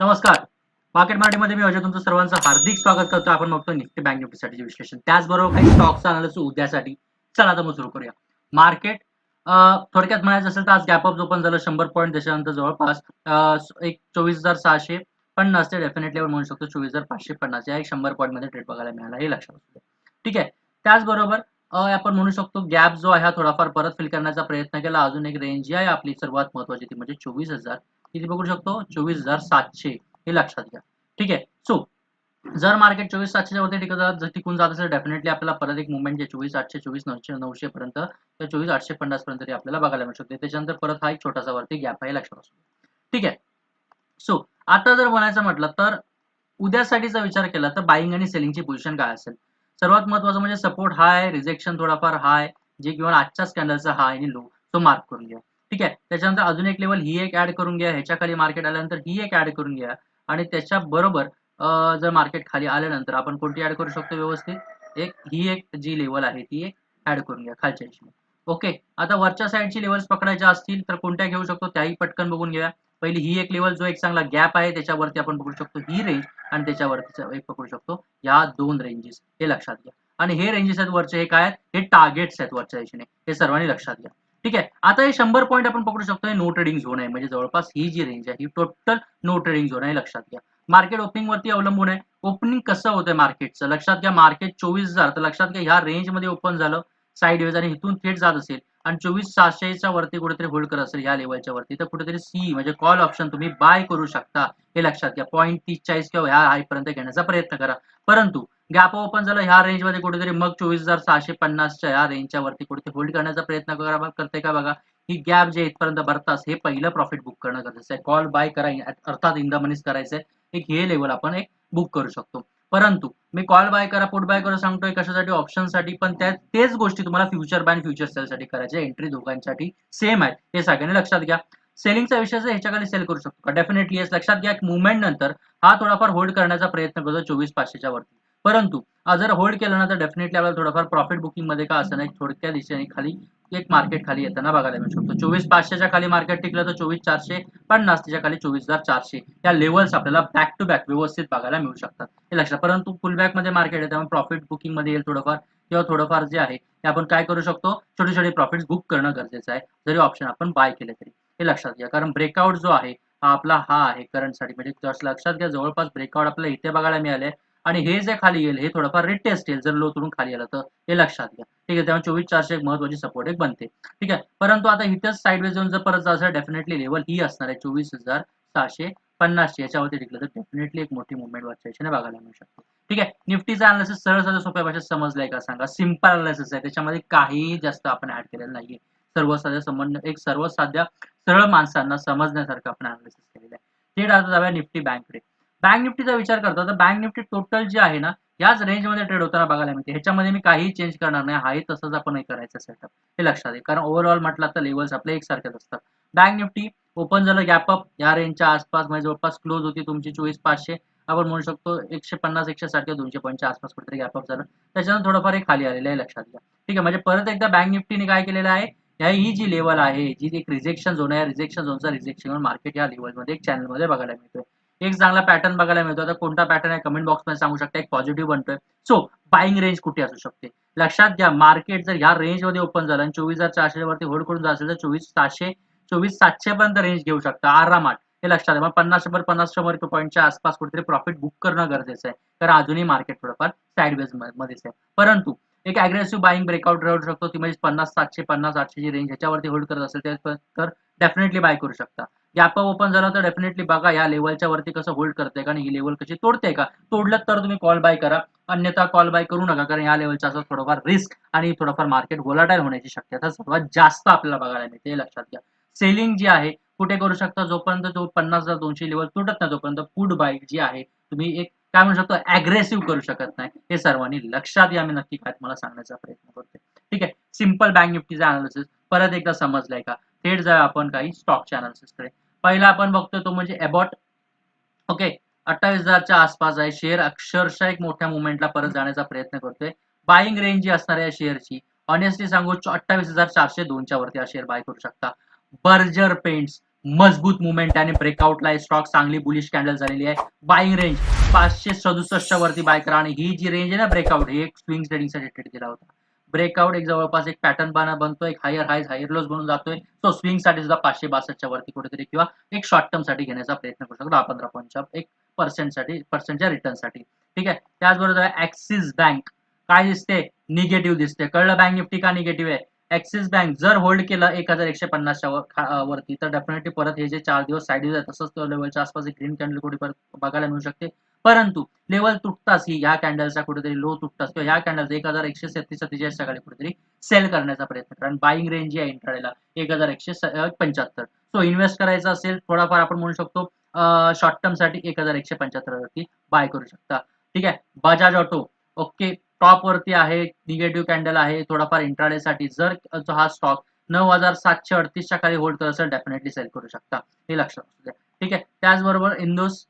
नमस्कार. मार्केट मराठीमध्ये मी अजय तुमचं सर्वांचं हार्दिक स्वागत करतो. आपण बघतो निफ्टी बँक निफ्टीसाठी विश्लेषण. त्याचबरोबर काही स्टॉक्स अनालिसिस उद्यासाठी. चला तर मग सुरू करूया. मार्केट थोडक्यात म्हणायचं असेल तर आज गॅप अप ओपन झालं शंभर पॉईंट त्याच्यानंतर जवळपास एक चोवीस हजार सहाशे पन्नास ते डेफिनेटली आपण म्हणू शकतो. चोवीस हजार पाचशे पन्नास. या एक शंभर पॉईंटमध्ये ट्रेड बघायला मिळाला हे लक्षात असू ठीक आहे. त्याचबरोबर आपण म्हणू शकतो गॅप जो आहे हा थोडाफार परत फिल करण्याचा प्रयत्न केला. अजून एक रेंज जी आहे आपली सर्वात महत्वाची ती म्हणजे चोवीस हजार. किती बघू शकतो? चोवीस हजार सातशे. हे लक्षात घ्या. ठीक आहे? सो जर मार्केट चोवीस सातशेच्या वरती टिकत जर टिकून जात असेल डेफिनेटली आपल्याला परत एक मुवमेंट जे चोवीस आठशे चोवीस नऊशे नऊशे पर्यंत तर चोवीस आठशे पन्नास पर्यंत तरी आपल्याला बघायला मिळू शकते. त्याच्यानंतर परत हा एक छोटासा वरती गॅप आहे लक्षात असू ठीक आहे? सो आता जर म्हणायचं म्हटलं तर उद्यासाठीचा विचार केला तर बाईंग आणि सेलिंगची पोझिशन काय असेल? सर्वात महत्वाचं म्हणजे सपोर्ट हाय रिजेक्शन थोडाफार हाय जे किंवा आजच्या स्कॅनलचा हाय आणि लो तो मार्क करून घ्या. ठीक आहे? त्याच्यानंतर अजून एक लेवल ही एक ऍड करून घ्या. ह्याच्या खाली मार्केट आल्यानंतर ही एक ऍड करून घ्या. आणि त्याच्या बरोबर जर मार्केट खाली आल्यानंतर आपण कोणती ऍड करू शकतो व्यवस्थित? एक ही एक जी लेवल आहे ती एक ऍड करून घ्या खालच्या हिशोबाने ओके आता वरच्या साईडची लेवल्स पकडायच्या असतील तर कोणत्या घेऊ शकतो? त्याही पटकन बघून घ्या. पहिली ही एक लेवल जो एक चांगला गॅप आहे त्याच्यावरती आपण पकडू शकतो ही रेंज आणि त्याच्यावरती एक पकडू शकतो या दोन रेंजेस हे लक्षात घ्या. आणि हे रेंजेस आहेत वरचे हे काय आहेत? हे टार्गेट्स आहेत वरच्या दिशेने. हे सर्वांनी लक्षात घ्या. ठीक आहे? आता हे शंभर पॉईंट आपण पकडू शकतो हे नो ट्रेडिंग झोन आहे. म्हणजे जवळपास ही जी रेंज आहे ही टोटल नो ट्रेडिंग झोन आहे लक्षात घ्या. मार्केट ओपनिंग वरती अवलंबून आहे. ओपनिंग कसं होतंय मार्केटचं लक्षात घ्या मार्केट चोवीस हजार. तर लक्षात घ्या ह्या रेंजमध्ये ओपन झालं साईड वेज आणि इथून थेट जात असेल. आणि चोवीस सहाशेच्या वरती कुठेतरी होल्ड करत असेल या लेवलच्या वरती. तर कुठेतरी सी म्हणजे कॉल ऑप्शन तुम्ही बाय करू शकता. हे लक्षात घ्या. पॉईंट तीस चाळीस किंवा ह्या हाय पर्यंत घेण्याचा प्रयत्न करा. परंतु गॅप ओपन झालं ह्या रेंजमध्ये कुठेतरी मग चोवीस हजार सहाशे पन्नासच्या ह्या रेंजच्या वरती कुठे होल्ड करण्याचा प्रयत्न करा करते का बघा? ही गॅप जे इथपर्यंत भरतास हे पहिलं प्रॉफिट बुक करणं गरजेचं आहे. कॉल बाय करा अर्थात इन द मनीस करायचंय. एक हे लेवल आपण एक बुक करू शकतो. परंतु मी कॉल बाय करा पुट बाय करा सांगतोय कशासाठी? ऑप्शनसाठी. पण त्या तेच गोष्टी तुम्हाला फ्युचर बाय फ्युचर सेलसाठी करायच्या. एंट्री दोघांसाठी सेम आहे. हे सगळ्यांनी लक्षात घ्या. सेलिंगचा विषय जर ह्याच्याखाली सेल करू शकतो का? डेफिनेटली येस लक्षात घ्या मुवमेंट नंतर हा थोडाफार होल्ड करण्याचा प्रयत्न करतो चोवीस पाचशेच्या वरती. परंतु जर होल्ड केलं ना तर डेफिनेटली आपल्याला थोडंफार प्रॉफिट बुकिंगमध्ये का असं नाही थोडक्या दिशेने खाली एक मार्केट खाली येताना बघायला मिळू शकतो. चोवीस पाचशेच्या खाली मार्केट टिकलं तर चोवीस चारशे पन्नास त्याच्याखाली चोवीस हजार चारशे. या लेवल्स आपल्याला बॅक टू बॅक व्यवस्थित बघायला मिळू शकतात. हे लक्षात परंतु फुल बॅकमध्ये मार्केट आहे त्यामुळे प्रॉफिट बुकिंगमध्ये येईल थोडंफार किंवा थोडंफार जे आहे ते आपण काय करू शकतो? छोटे छोटे प्रॉफिट बुक करणं गरजेचं आहे. जरी ऑप्शन आपण बाय केले तरी. हे लक्षात घ्या. कारण ब्रेकआउट जो आहे हा आपला हा आहे करंटसाठी म्हणजे लक्षात घ्या जवळपास ब्रेकआउट आपल्याला इथे बघायला मिळाले आणि हे जे खाली येईल हे थोडंफार रिटेस्ट येईल जर लो तुडून खाली आलं तर. हे लक्षात घ्या. ठीक आहे त्यामुळे चोवीस चारशे एक महत्वाची सपोर्ट एक बनते. ठीक आहे परंतु आता इथेच साईडवेज जाऊन जर परत जायचं डेफिनेटली लेवल ही असणार आहे चोवीस हजार सहाशे पन्नासशे याच्यावरती टिकलं तर डेफिनेटली एक मोठी मुवमेंट वरच्या याच्याने बघायला मिळू शकते. ठीक आहे निफ्टीचा अनालिसिस सरळ सरळ सोप्या भाषेत समजलाय का सांगा? सिंपल अनालिसिस आहे. त्याच्यामध्ये काही जास्त आपण ऍड केलेलं नाहीये. सर्वसाध्य संबंध एक सर्वसाध्य सरळ माणसांना समजण्यासारखं आपण अनालिसिस केलेलं आहे. ते आता जाऊया निफ्टी बँककडे बँक निफ्टीचा विचार करतो तर बँक निफ्टी टोटल जे आहे ना याच रेंजमध्ये ट्रेड होताना बघायला मिळते. ह्याच्यामध्ये मी काही चेंज करणार नाही हाही तसंच आपण हे करायचं सेटअप हे लक्षात आहे कारण ओव्हरऑल म्हटलं तर लेवल्स आपले एकसारखेच असतात. बँक निफ्टी ओपन झालं गॅप अप या रेंजच्या आसपास म्हणजे जवळपास क्लोज होती तुमची चोवीस पाचशे. आपण म्हणू शकतो एकशे पन्नास एकशे साठ किंवा दोनशे पॉईंटच्या आसपास कुठेतरी गॅप अप झालं. त्याच्यानंतर थोडंफार हे खाली आलेलं आहे लक्षात घ्या ठीक आहे म्हणजे परत एकदा बँक निफ्टीने काय केलेलं आहे? ह्या ही जी लेवल आहे जी एक रिजेक्शन झोन आहे रिजेक्शन झोनचा रिजेक्शन मार्केट या लेवलमध्ये एक चॅनलमध्ये बघायला मिळतोय. एक चांगला पॅटर्न बघायला मिळतो. आता कोणता पॅटर्न आहे? कमेंट बॉक्समध्ये सांगू शकता एक पॉझिटिव्ह बनतोय. सो बाईंग रेंज कुठे असू शकते? लक्षात घ्या मार्केट जर या रेंजमध्ये ओपन झालं आणि चोवीस हजार चारशे वरती होल्ड करून जात असेल तर चोवीस सातशे चोवीस सातशे पर्यंत रेंज घेऊ शकता. आरामात. हे लक्षात आहे मग पन्नास शंभर पन्नास शंभर पॉईंटच्या आसपास कुठेतरी प्रॉफिट बुक करणं गरजेचं आहे. कारण अजूनही मार्केट थोडंफार साईड वेज मध्येच आहे. परंतु एक अग्रेसिव्ह बाईंग ब्रेकआउट राहू शकतो. ती म्हणजे पन्नास सातशे पन्नास आठशेची रेंज ह्याच्यावरती होल्ड करत असेल तर डेफिनेटली बाय करू शकता. गॅप ओपन झालं तर डेफिनेटली बघा या लेवलच्या वरती कसं होल्ड करते का आणि ही लेवल कशी तोडते का? तोडलं तर तुम्ही कॉल बाय करा. अन्यथा कॉल बाय करू नका कारण या लेवलचा असं थोडंफार रिस्क आणि थोडंफार मार्केट व्होलाटाईल होण्याची शक्यता सर्वात जास्त आपल्याला बघायला मिळते. हे लक्षात घ्या. सेलिंग जी आहे कुठे करू शकता? जोपर्यंत जो पन्नास हजार दोनशे लेवल तुटत नाही तोपर्यंत फूड बाय जी आहे तुम्ही एक काय म्हणू शकतो? अग्रेसिव्ह करू शकत नाही. हे सर्वांनी लक्षात या मी नक्की काय तुम्हाला सांगण्याचा प्रयत्न करतोय. ठीक आहे? सिंपल बँक निफ्टीचा अनालिसिस परत एकदा समजलाय का? थेट जाऊ आपण काही स्टॉकच्या अनालिसिसकडे पहिला आपण बघतोय तो म्हणजे अबॉट ओके अठ्ठावीस हजारच्या आसपास आहे. शेअर अक्षरशः एक मोठ्या मुवमेंटला परत जाण्याचा प्रयत्न करतोय. बाईंग रेंज जी असणार आहे शेअरची ऑनेस्टली सांगू अठ्ठावीस हजार चारशे दोनच्या वरती हा शेअर बाय करू शकता. बर्जर पेंट्स मजबूत मुवमेंट आणि ब्रेकआउटला आहे स्टॉक चांगली बुलिश कॅन्डल झालेली आहे. बाईंग रेंज पाचशे सदुसष्ट वरती बाय करा आणि ही जी रेंज आहे ना ब्रेकआउट हे एक स्विंग ट्रेडिंगसाठी ट्रेड केला होता. ब्रेकआउट एक जवळपास एक पॅटर्न बना बनतो एक हायर हायज हायर लोज बनून जातोय. सो स्विंगसाठी सुद्धा पाचशे बासष्टच्या वरती कुठेतरी किंवा एक शॉर्ट टर्मसाठी घेण्याचा प्रयत्न करू शकतो. दहा पंधरा पॉईंटच्या एक पर्सेंटसाठी पर्सेंटच्या रिटर्नसाठी. ठीक आहे? त्याचबरोबर ऍक्सिस बँक काय दिसते? निगेटिव्ह दिसते. कळलं बँक निफ्टी का निगेटिव्ह आहे? ऍक्सिस बँक जर होल्ड केलं एक हजार एकशे पन्नासच्या वर वरती तर डेफिनेटली परत हे जे चार दिवस साईड आहे तसंच लेवलच्या आसपास एक ग्रीन कॅन्डल कुठे परत बघायला मिळू शकते. परंतु लेवल तुटताच ही ह्या कॅन्डलचा कुठेतरी लो तुटताच किंवा ह्या कॅन्डल एक हजार एकशे सत्तीस सत्तेचाळीसच्या खाली कुठेतरी सेल करण्याचा प्रयत्न कारण बाईंग रेंज जी आहे इंट्राडेला एक हजार एकशे पंच्याहत्तर. सो इन्व्हेस्ट करायचा असेल थोडाफार आपण म्हणू शकतो शॉर्ट टर्मसाठी एक हजार एकशे पंच्याहत्तर वरती बाय करू शकता. ठीक आहे? बजाज ऑटो ओके टॉप वरती आहे निगेटिव्ह कॅन्डल आहे थोडाफार इंट्राडे साठी जर हा स्टॉक नऊ हजार सातशे अडतीसच्या खाली होल्ड करत असेल डेफिनेटली सेल करू शकता. हे लक्षात असू द्या ठीक आहे? त्याचबरोबर इंदोस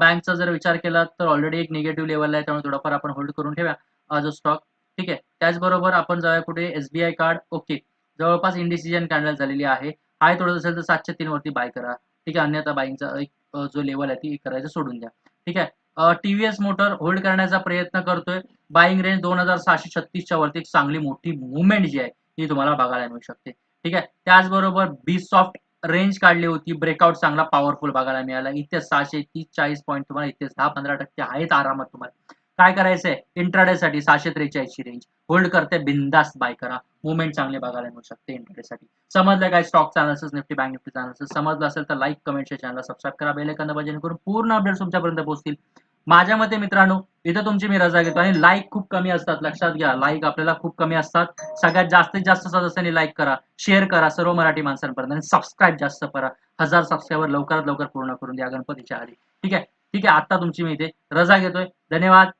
बँकचा जर विचार केला तर ऑलरेडी एक निगेटिव्ह लेवल आहे त्यामुळे थोडाफार आपण होल्ड करून ठेवा हा जो स्टॉक ठीक आहे? त्याचबरोबर आपण जाऊया कुठे? एसबीआय कार्ड ओके जवळपास इंडिसिजन कॅन्डल झालेली आहे. हाय थोडं असेल तर सातशे तीन वरती बाय करा. ठीक आहे? अन्यथा बाईंगचा एक जो लेवल आहे ती करायचं सोडून द्या. ठीक आहे? टीव्हीएस मोटर होल्ड करण्याचा प्रयत्न करतोय. बाईंग रेंज दोन हजार सहाशे छत्तीसच्या वरती एक चांगली मोठी मुवमेंट जी आहे ती तुम्हाला बघायला मिळू शकते. ठीक आहे? त्याचबरोबर बी सॉफ्ट रेंज काढली होती. ब्रेकआउट चांगला पॉवरफुल बघायला मिळाला. इथे सहाशे तीस चाळीस पॉईंट तुम्हाला इथे दहा पंधरा टक्के आहेत आरामात तुम्हाला. काय करायचंय? इंट्राडे साठी सहाशे त्रेचाळीसची रेंज होल्ड करते बिंदास्त बाय करा. मुवमेंट चांगले बघायला मिळू शकते इंट्राडे साठी. समजलं काय? Stock channels Nifty bank Nifty channels समजलं असेल तर लाईक कमेंट चॅनलला सबस्क्राईब करा. बेल ऐकन करून पूर्ण अपडेट्स तुमच्यापर्यंत पोहोचतील. माझ्या मते मित्रांनो इथं तुमची मी रजा घेतो. आणि लाईक खूप कमी असतात. लक्षात घ्या लाईक आपल्याला खूप कमी असतात. सगळ्यात जास्तीत जास्त सदस्यांनी लाईक करा शेअर करा सर्व मराठी माणसांपर्यंत. आणि सबस्क्राईब जास्त करा. हजार सबस्क्राईबर लवकरात लवकर पूर्ण करून द्या गणपतीच्या आधी. ठीक आहे? ठीक आहे आता तुमची मी इथे रजा घेतोय. धन्यवाद.